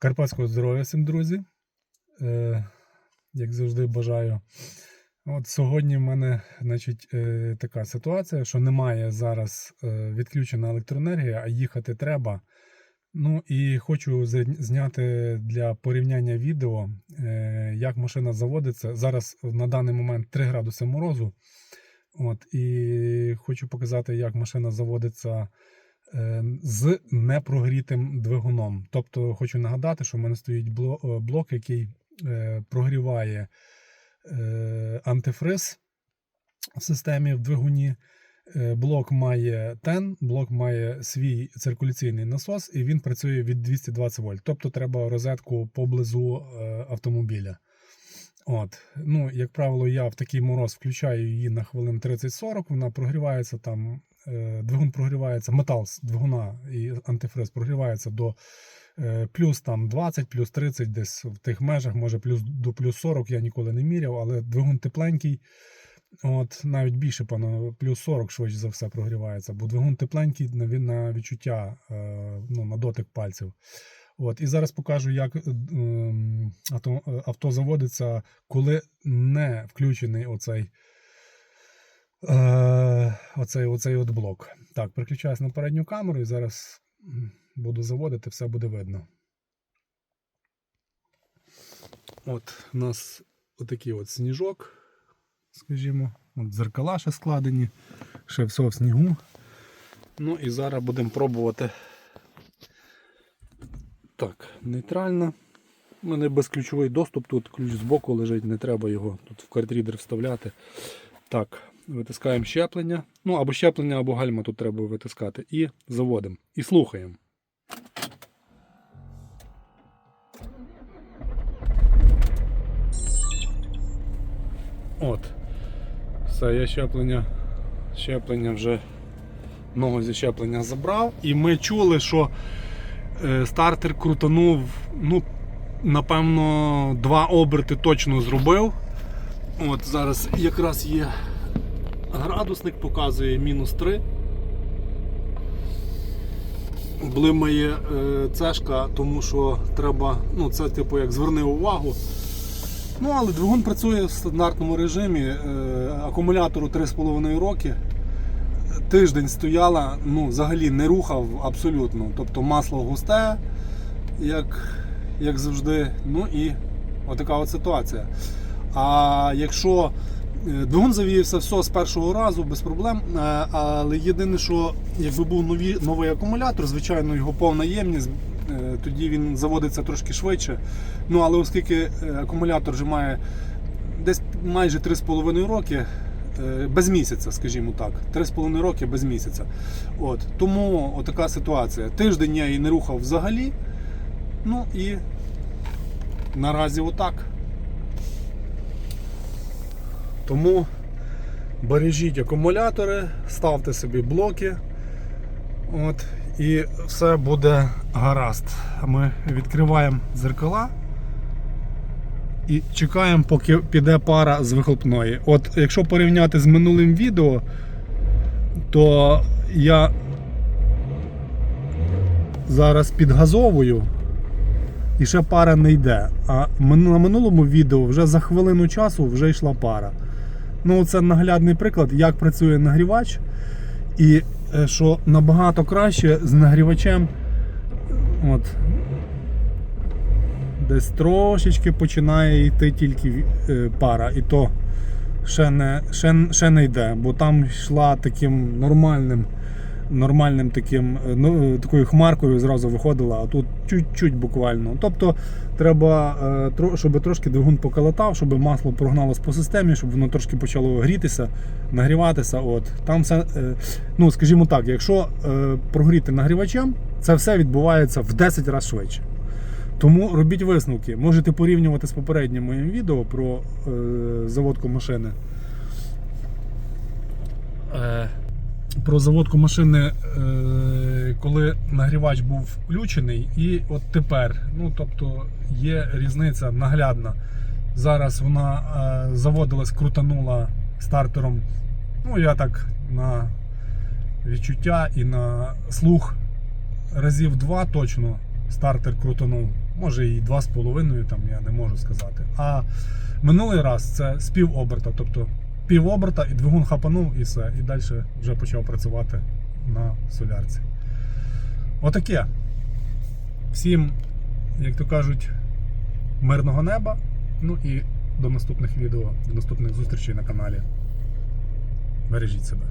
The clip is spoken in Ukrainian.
Карпатського здоров'я всім, друзі. Е, як завжди, бажаю. От сьогодні в мене значить, е, така ситуація, що немає зараз е, відключена електроенергія, а їхати треба. Ну і хочу зняти для порівняння відео, е, як машина заводиться. Зараз на даний момент 3 градуси морозу. От, і хочу показати, як машина заводиться з непрогрітим двигуном. Тобто, хочу нагадати, що в мене стоїть е, блок, який е, прогріває е, антифриз в системі в двигуні. Блок має тен, блок має свій циркуляційний насос, і він працює від 220 вольт. Тобто треба розетку поблизу автомобіля. От. Ну, як правило, я в такий мороз включаю її на хвилин 30-40, вона прогрівається там, двигун прогрівається, метал з двигуна і антифриз прогрівається до е, плюс там 20, плюс 30, десь в тих межах, може плюс до плюс 40, я ніколи не міряв, але двигун тепленький. От навіть більше, певно, плюс 40 швидше за все прогрівається, бо двигун тепленький він- на відчуття, е, ну, на дотик пальців. От, і зараз покажу, як е, е, авто заводиться, коли не включений оцей, е, оцей, оцей от блок. Так, переключаюсь на передню камеру і зараз буду заводити, все буде видно. От у нас отакий от сніжок, скажімо, от дзеркала ще складені, ще все в снігу. Ну і зараз будемо пробувати. Так, нейтрально. У мене безключовий доступ, тут ключ збоку лежить, не треба його тут в картрідер вставляти. Так, витискаємо щеплення. Ну, або щеплення, або гальма тут треба витискати. І заводимо. І слухаємо. От. Все, я щеплення. Щеплення вже ногу зі щеплення забрав. І ми чули, що е, стартер крутанув, ну, напевно, два оберти точно зробив. От зараз якраз є градусник, показує мінус 3. Блимає е, цешка, тому що треба, ну це типу як зверни увагу. Ну, але двигун працює в стандартному режимі. Е, акумулятору 3,5 роки. Тиждень стояла, ну, взагалі не рухав абсолютно. Тобто масло густе, як, як завжди. Ну і отака от ситуація. А якщо двигун завівся все з першого разу без проблем. е, Але єдине, що якби був нові, новий акумулятор, звичайно, його повна ємність, е, тоді він заводиться трошки швидше. Ну але оскільки е, акумулятор вже має десь майже 3,5 роки. е, Без місяця, скажімо так, 3,5 роки без місяця. От. Тому отака ситуація. Тиждень я її не рухав взагалі. Ну і наразі отак. Тому бережіть акумулятори, ставте собі блоки. От, і все буде гаразд. Ми відкриваємо дзеркала і чекаємо, поки піде пара з вихлопної. От якщо порівняти з минулим відео, то я зараз підгазовую і ще пара не йде. А на минулому відео вже за хвилину часу вже йшла пара. Ну, це наглядний приклад, як працює нагрівач. І е, що набагато краще з нагрівачем. От, десь трошечки починає йти тільки е, пара. І то ще не, ще, ще не йде, бо там йшла таким нормальним. Нормальним таким, е, ну, такою хмаркою зразу виходила, а тут чуть-чуть буквально. Тобто треба, е, щоб трошки двигун поколотав, щоб масло прогналось по системі, щоб воно трошки почало грітися, нагріватися. От. Там все, е, ну, скажімо так, якщо прогріти нагрівачем, це все відбувається в 10 разів швидше. Тому робіть висновки. Можете порівнювати з попереднім моїм відео про заводку машини. Про заводку машини, е, коли нагрівач був включений, і от тепер. Ну, тобто є різниця наглядна. Зараз вона е, заводилась, крутанула стартером. Ну, я так на відчуття і на слух разів два точно стартер крутанув. може і 2,5, там я не можу сказати. А минулий раз це з пів оберта, тобто пів оберта і двигун хапанув і все. І далі вже почав працювати на солярці. Отаке. Всім, як то кажуть, мирного неба. Ну і до наступних відео, до наступних зустрічей на каналі. Бережіть себе.